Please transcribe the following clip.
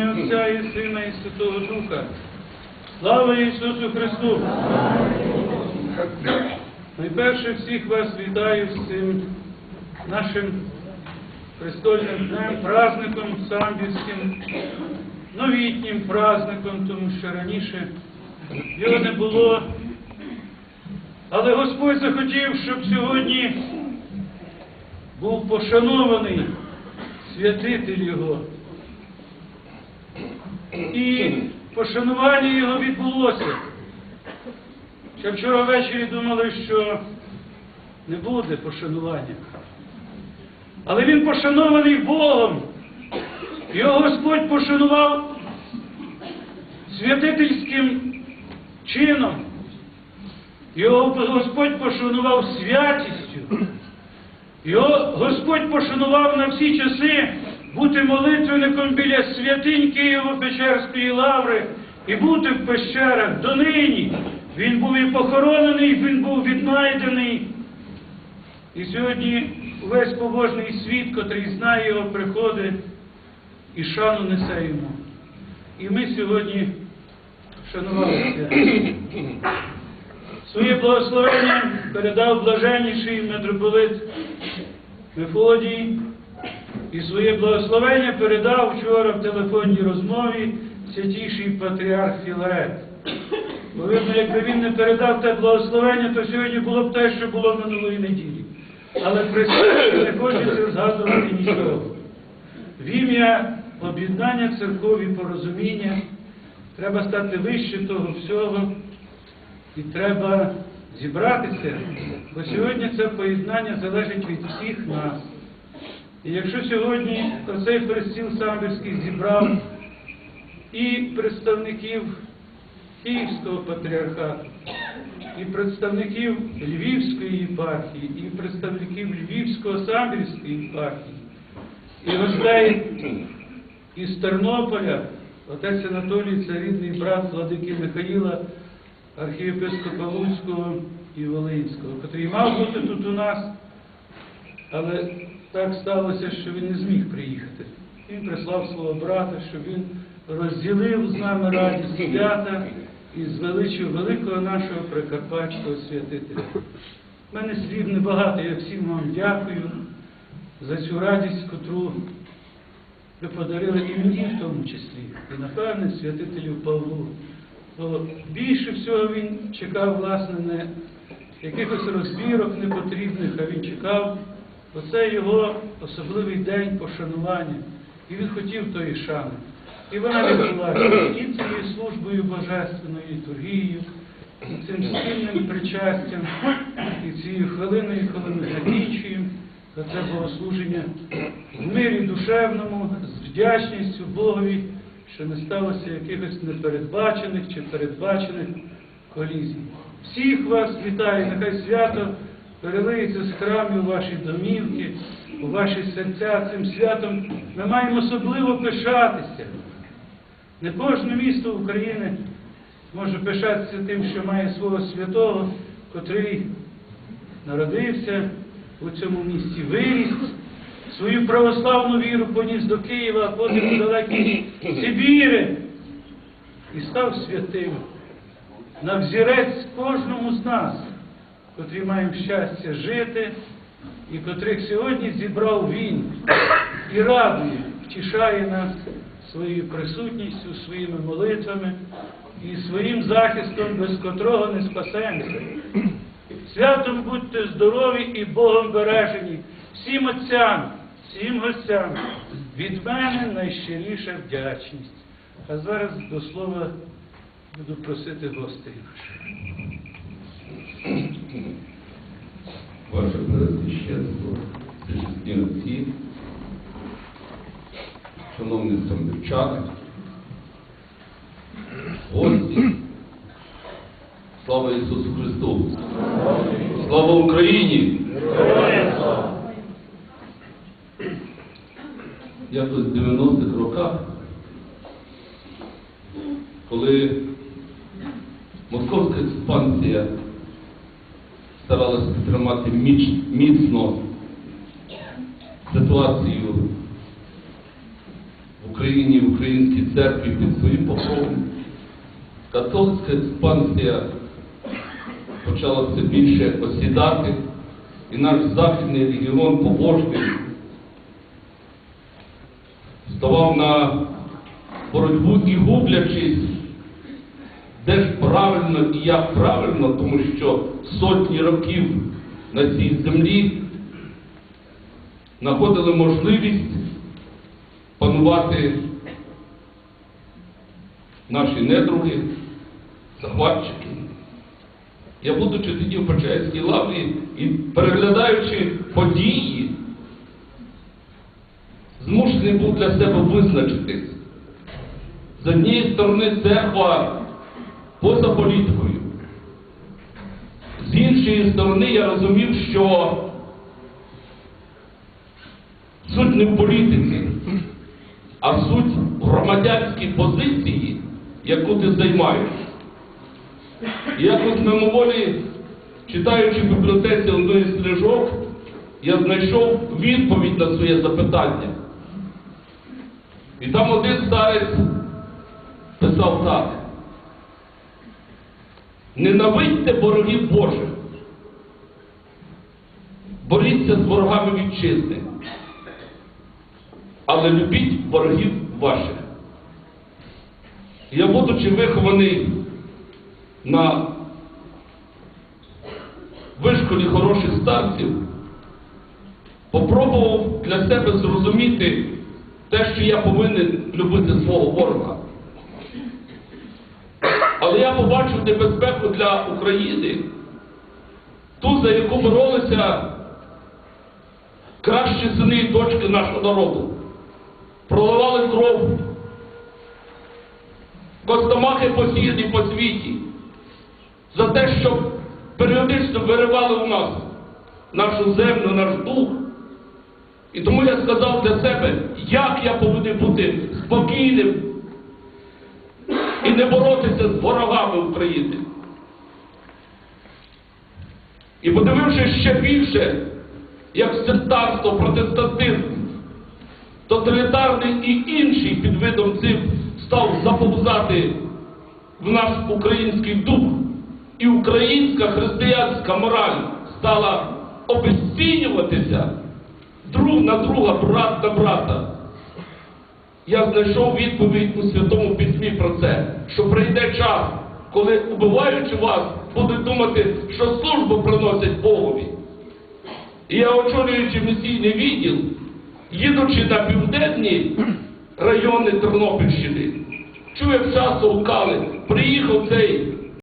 ім'я Отця і Сина і Святого Духа. Слава Ісусу Христу! Найперше всіх вас вітаю з цим нашим престольним днем, праздником самбірським, новітнім праздником, тому що раніше його не було. Але Господь захотів, щоб сьогодні був пошанований святитель Його. І пошанування його відбулося. Ще вчора ввечері думали, що не буде пошанування. Але він пошанований Богом. Його Господь пошанував святительським чином. Його Господь пошанував святістю. Його Господь пошанував на всі часи бути молитвенником біля святинь Києво-Печерської лаври і бути в пещерах донині. Він був і похоронений, він був віднайдений. І сьогодні весь побожний світ, котрий знає його приходи, і шану несе йому. І ми сьогодні шанувалися. Своє благословення передав блаженніший митрополит Мефодій, і своє благословення передав вчора в телефонній розмові святіший патріарх Філарет. Бо якби він не передав те благословення, то сьогодні було б те, що було минулої неділі. Але при цьому не хочеться згадувати нічого. В ім'я об'єднання церков порозуміння треба стати вище того всього. І треба зібратися, бо сьогодні це поєднання залежить від всіх нас. І якщо сьогодні оцей престіл самбірський зібрав і представників Київського патріархату, і представників Львівської єпархії, і представників Львівського самбірської єпархії, і гостей із Тернополя, отець Анатолій, це рідний брат владики Михаїла, архієпископа Луцького і Волинського, який мав бути тут у нас, але так сталося, що він не зміг приїхати. Він прислав свого брата, щоб він розділив з нами радість свята і звеличив великого нашого прикарпатського святителя. У мене слів небагато, я всім вам дякую за цю радість, котру ви подарили і мені в тому числі, і напевне святителю Павлу. Бо більше всього він чекав, власне, не якихось розбірок непотрібних, а він чекав оце його особливий день пошанування. І він хотів тої шани. І вона відбулася і цією службою божественною літургією, і цим спільним причастям, і цією хвилиною, коли ми закінчуємо за це богослуження в мирі душевному, з вдячністю Богові, що не сталося якихось непередбачених чи передбачених колізій. Всіх вас вітаю, нехай свято перелиється з храмів ваші домівки, у ваші серця. Цим святом ми маємо особливо пишатися. Не кожне місто України може пишатися тим, що має свого святого, котрий народився у цьому місті, виріс, свою православну віру поніс до Києва, а потім у далекі Сибіри і став святим на взірець кожному з нас, котрі маємо щастя жити і котрих сьогодні зібрав він і радує, втішає нас своєю присутністю, своїми молитвами і своїм захистом, без котрого не спасемося. Святом будьте здорові і Богом бережені, всім отцям, всім гостям. Від мене найщиріша вдячність. А зараз до слова буду просити гостей наших. Ваше Преосвященство, присутні отці, шановні самбірчани, гості, слава Ісусу Христу! Слава Україні! Якось в 90-х роках, коли московська експансія старалася підтримати міч- міцно ситуацію в Україні, в українській церкві під своїм покровом. Католицька експансія почала все більше осідати, і наш західний регіон побожний ставав на боротьбу і гублячись, де ж правильно і як правильно, тому що сотні років на цій землі знаходили можливість панувати наші недруги, захватчики. Я, будучи тоді в Почаївській лаві і переглядаючи події, змушений був для себе визначитись. З однієї сторони церква поза політикою. З іншої сторони я розумів, що суть не в політиці, а суть в громадянській позиції, яку ти займаєш. І якось мимоволі, читаючи в бібліотеці одної з книжок, я знайшов відповідь на своє запитання. І там один старець писав так. Ненавидьте ворогів Божих. Боріться з ворогами вітчизни. Але любіть ворогів ваших. Я, будучи вихований на вишколі хороших старців, попробував для себе зрозуміти те, що я повинен любити свого ворога. Але я побачив небезпеку для України, ту, за яку боролися кращі сини і дочки нашого народу. Проливали кров, костомахи посіяні по світі, за те, щоб періодично виривали у нас нашу землю, наш дух. І тому я сказав для себе, як я повинен бути спокійним і не боротися з ворогами України. І подивившись ще більше, як сектантство, протестантизм, тоталітарний і інший під видом цим став заповзати в наш український дух, і українська християнська мораль стала обезцінюватися друг на друга, брат на брата. Я знайшов відповідь у Святому Письмі про це, що прийде час, коли, убиваючи вас, будуть думати, що службу приносять Богові. І я, очолюючи місійний відділ, їдучи на південні райони Тернопільщини, чую, у часто приїхав приїдь